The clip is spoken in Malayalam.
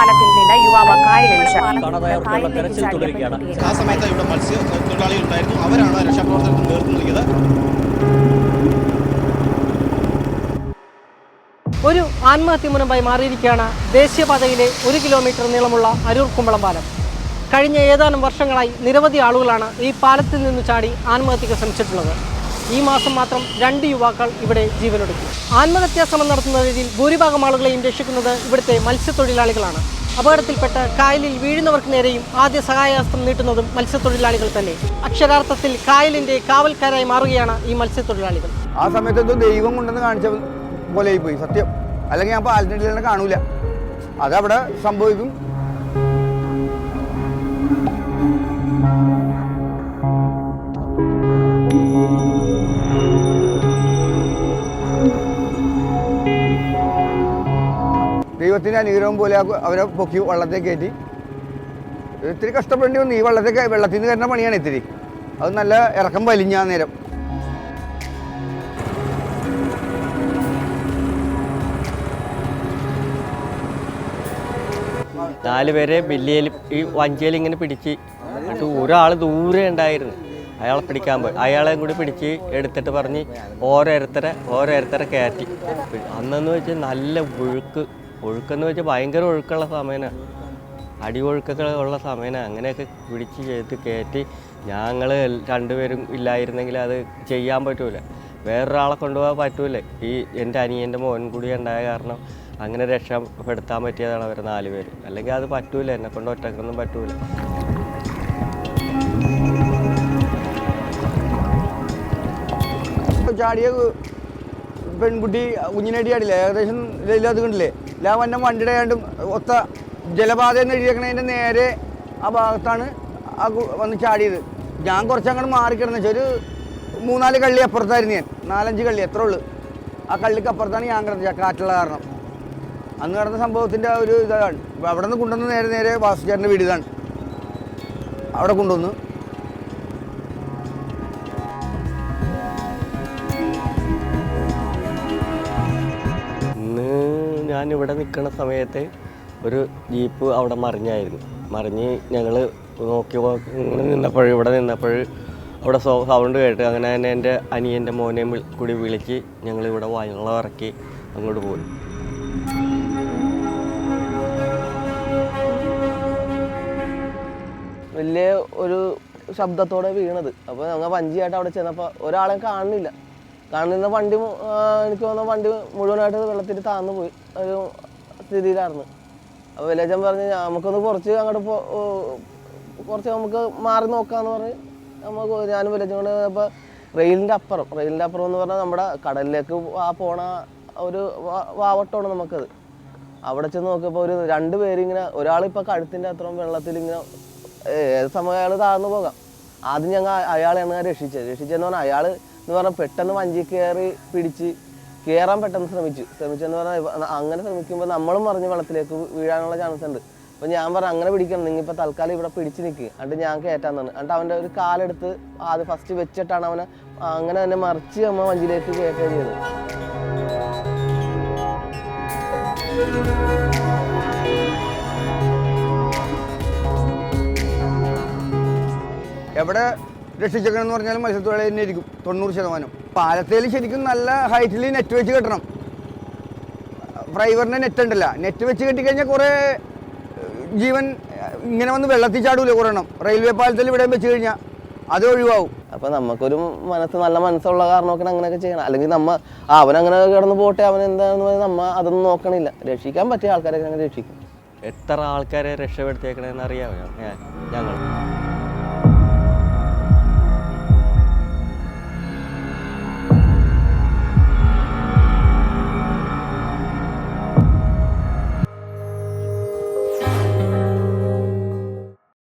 പാലത്തിൽ നിന്ന് യുവാവ് കായലിൽ ആ സമയത്ത് ഇവിടെ ഉണ്ടായിരുന്നു അവരാണ് രക്ഷാപ്രവർത്തനത്തിന് നേതൃത്വം നൽകിയത്. ഒരു ആത്മഹത്യ മുനമ്പായി മാറിയിരിക്കുകയാണ് ദേശീയപാതയിലെ ഒരു കിലോമീറ്റർ നീളമുള്ള അരൂർ കുമ്പളം പാലം. കഴിഞ്ഞ ഏതാനും വർഷങ്ങളായി നിരവധി ആളുകളാണ് ഈ പാലത്തിൽ നിന്ന് ചാടി ആത്മഹത്യക്ക് ശ്രമിച്ചിട്ടുള്ളത്. ഈ മാസം മാത്രം രണ്ട് യുവാക്കൾ ഇവിടെ ജീവനൊടുക്കി ആത്മഹത്യാ ശ്രമം നടത്തുന്ന രീതിയിൽ ഭൂരിഭാഗം ആളുകളെയും രക്ഷിക്കുന്നത് ഇവിടുത്തെ മത്സ്യത്തൊഴിലാളികളാണ്. അപകടത്തിൽപ്പെട്ട് കായലിൽ വീഴുന്നവർക്ക് നേരെയും ആദ്യ സഹായഹസ്തം നീട്ടുന്നതും മത്സ്യത്തൊഴിലാളികൾ തന്നെ. അക്ഷരാർത്ഥത്തിൽ കായലിന്റെ കാവൽക്കാരായി മാറുകയാണ് ഈ മത്സ്യത്തൊഴിലാളികൾ. ആ സമയത്ത് ദൈവം കൊണ്ടെന്ന് കാണിച്ച പോലെ പോയി സത്യം. അല്ലെങ്കിൽ ഞാൻ പാലത്തിന്റെ കാണൂല. അതവിടെ സംഭവിക്കും. ദൈവത്തിന്റെ അനുഗ്രഹം പോലെ അവരെ പൊക്കി വള്ളത്തെ കയറ്റി. ഇത്തിരി കഷ്ടപ്പെടേണ്ടി വന്നു. ഈ വള്ളത്തെ വെള്ളത്തിൽ നിന്ന് കയറുന്ന പണിയാണ് ഇത്തിരി. അത് നല്ല ഇറക്കം വലിഞ്ഞ നേരം. നാല് പേരെ വലിയയിൽ ഈ വഞ്ചിയിൽ ഇങ്ങനെ പിടിച്ച് എന്നിട്ട് ഒരാൾ ദൂരെ ഉണ്ടായിരുന്നു. അയാളെ പിടിക്കാൻ പോയി. അയാളെയും കൂടി പിടിച്ച് എടുത്തിട്ട് പറഞ്ഞ് ഓരോരുത്തരെ ഓരോരുത്തരെ കയറ്റി. അന്നെന്ന് വെച്ചാൽ നല്ല ഒഴുക്ക് ഒഴുക്കെന്ന് വെച്ചാൽ ഭയങ്കര ഒഴുക്കുള്ള സമയമാണ് അടിയൊഴുക്കൊക്കെ ഉള്ള സമയമാണ് അങ്ങനെയൊക്കെ പിടിച്ച് ചെയ്ത് കയറ്റി ഞങ്ങൾ രണ്ടുപേരും ഇല്ലായിരുന്നെങ്കിൽ അത് ചെയ്യാൻ പറ്റൂല. വേറൊരാളെ കൊണ്ടുപോകാൻ പറ്റൂല. ഈ എന്റെ അനിയന്റെ മോൻ കൂടി ഉണ്ടായ കാരണം അങ്ങനെ രക്ഷപ്പെടുത്താൻ പറ്റിയതാണ് അവർ നാല് പേര്. അല്ലെങ്കിൽ അത് പറ്റൂല. എന്നെ കൊണ്ട് ഒറ്റക്കൊന്നും പറ്റൂല. ചാടിയ പെൺകുട്ടി കുഞ്ഞിനടി ചാടില്ല? ഏകദേശം ഇല്ലാത്ത കണ്ടില്ലേ? ഇല്ല വന്ന വണ്ടിയുടെ ആണ്ടും ഒത്ത ജലപാത എന്ന് എഴുതിയേക്കണതിന്റെ നേരെ ആ ഭാഗത്താണ് ആ വന്ന് ചാടിയത്. ഞാൻ കുറച്ചങ്ങോട്ട് മാറിക്കിടന്ന് വെച്ചാൽ ഒരു മൂന്നാൽ കള്ളി അപ്പുറത്തായിരുന്നു ഞാൻ. നാലഞ്ച് കള്ളി എത്ര ഉള്ളു. ആ കള്ളിക്ക് അപ്പുറത്താണ് ഞാൻ കിടന്നത്. കാറ്റുള്ള കാരണം. അന്ന് നടന്ന സംഭവത്തിന്റെ ഒരു ഇതാണ്. അവിടെ നിന്ന് കൊണ്ടുവന്ന് നേരെ നേരെ വാസുചാരന്റെ വീട് ഇതാണ്. അവിടെ കൊണ്ടുവന്നു. ഞാൻ ഇവിടെ നിൽക്കുന്ന സമയത്ത് ഒരു ജീപ്പ് അവിടെ മറിഞ്ഞായിരുന്നു. മറിഞ്ഞ് ഞങ്ങൾ നോക്കി ഇങ്ങനെ നിന്നപ്പോൾ ഇവിടെ നിന്നപ്പോൾ അവിടെ സോ സൗണ്ട് കേട്ട് അങ്ങനെ തന്നെ എന്റെ അനിയന്റെ മോനെ കൂടി വിളിച്ച് ഞങ്ങൾ ഇവിടെ വള്ളം ഇറക്കി അങ്ങോട്ട് പോയി വലിയ ഒരു ശബ്ദത്തോടെ വീണത്. അപ്പോൾ ഞങ്ങൾ വഞ്ചിയായിട്ട് അവിടെ ചെന്നപ്പോൾ ഒരാളെ കാണുന്നില്ല. കാണുന്ന വണ്ടി എനിക്ക് തോന്നുന്ന വണ്ടി മുഴുവനായിട്ട് വെള്ളത്തിൽ താഴ്ന്നു പോയി. ഒരു സ്ഥിതിയിലായിരുന്നു. അപ്പോൾ വില്ലേജൻ പറഞ്ഞു നമുക്കൊന്ന് കുറച്ച് അങ്ങോട്ട് കുറച്ച് നമുക്ക് മാറി നോക്കാന്ന് പറഞ്ഞ് നമുക്ക് ഞാൻ വില്ലേജും കൊണ്ട് അപ്പോൾ റെയിലിന്റെ അപ്പുറം. റെയിലിന്റെ അപ്പുറം എന്ന് പറഞ്ഞാൽ നമ്മുടെ കടലിലേക്ക് ആ പോണ ഒരു വാവട്ടമാണ് നമുക്കത്. അവിടെ ചെന്ന് നോക്കിയപ്പോൾ ഒരു രണ്ട് പേരിങ്ങനെ ഒരാളിപ്പോൾ കഴുത്തിന്റെ അത്രയും വെള്ളത്തിൽ ഇങ്ങനെ ഏത് സമയം അയാൾ താഴ്ന്നു പോകാം. ആദ്യം ഞങ്ങൾ അയാളെയാണ് രക്ഷിച്ചത്. രക്ഷിച്ചതെന്ന് പറഞ്ഞാൽ അയാൾ എന്ന് പറഞ്ഞാൽ പെട്ടെന്ന് വഞ്ചി കയറി പിടിച്ച് കയറാൻ പെട്ടെന്ന് ശ്രമിച്ചു. ശ്രമിച്ചെന്ന് പറഞ്ഞാൽ അങ്ങനെ ശ്രമിക്കുമ്പോൾ നമ്മളും മറിഞ്ഞ് വെള്ളത്തിലേക്ക് വീഴാനുള്ള ചാൻസ് ഉണ്ട്. അപ്പോൾ ഞാൻ പറഞ്ഞു അങ്ങനെ പിടിക്കണം. നിങ്ങൾ ഇപ്പോൾ തൽക്കാലം ഇവിടെ പിടിച്ച് നിൽക്കുക എന്നിട്ട് ഞാൻ കയറ്റാൻ തന്നെ. എന്നിട്ട് അവന്റെ ഒരു കാലെടുത്ത് ആദ്യം ഫസ്റ്റ് വെച്ചിട്ടാണ് അവനെ അങ്ങനെ തന്നെ മറിച്ച് അമ്മ വഞ്ചിയിലേക്ക് കയറ്റുകയും ചെയ്തത് എവിടെ രക്ഷിച്ചേക്കണമെന്ന് പറഞ്ഞാൽ മത്സ്യത്തൊഴിലാളി തന്നെ ആയിരിക്കും. തൊണ്ണൂറ് ശതമാനം. പാലത്തേൽ ശരിക്കും നല്ല ഹൈറ്റിൽ നെറ്റ് വെച്ച് കെട്ടണം. ഡ്രൈവറിന്റെ നെറ്റ് ഉണ്ടല്ല. നെറ്റ് വെച്ച് കെട്ടിക്കഴിഞ്ഞാൽ കുറേ ജീവൻ ഇങ്ങനെ വന്ന് വെള്ളത്തിൽ ചാടൂല കുറേ എണ്ണം. റെയിൽവേ പാലത്തിൽ ഇവിടെ വെച്ച് കഴിഞ്ഞാൽ അത് ഒഴിവാവും. അപ്പൊ നമുക്കൊരു മനസ്സ് നല്ല മനസ്സുള്ള കാരണമൊക്കെ അങ്ങനെയൊക്കെ ചെയ്യണം. അല്ലെങ്കിൽ നമ്മ അവൻ അങ്ങനെ കിടന്ന് പോട്ടെ അവൻ എന്താണെന്ന് പറഞ്ഞാൽ നമ്മ അതൊന്നും നോക്കണില്ല. രക്ഷിക്കാൻ പറ്റിയ ആൾക്കാരെ അങ്ങനെ രക്ഷിക്കും. എത്ര ആൾക്കാരെ രക്ഷപ്പെടുത്തിയേക്കണേന്ന് അറിയാമോ ഞാൻ ഞങ്ങൾ.